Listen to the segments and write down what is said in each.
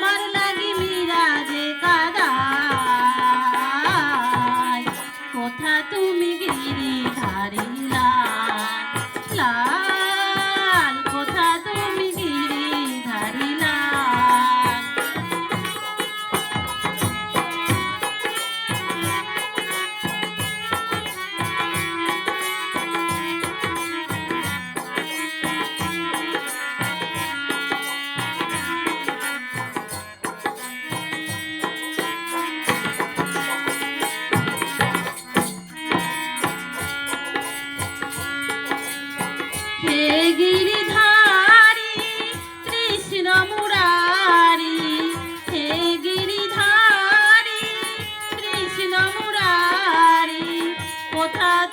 Amar Giridhari Krishna Murari হে গিরিধারি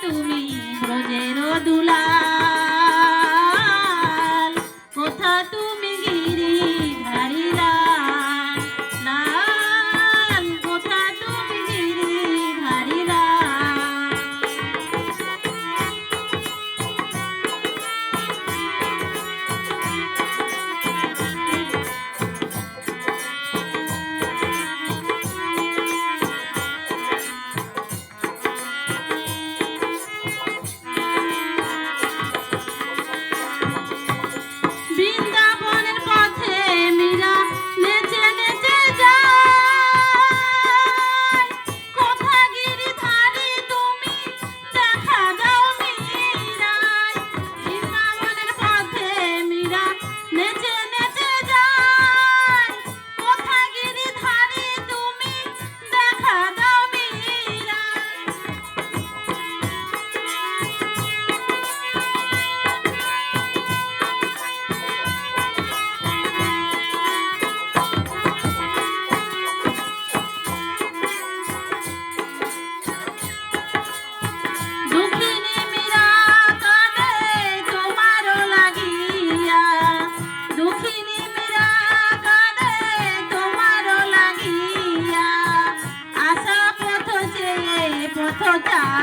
তুমি ব্রজের দুলা toda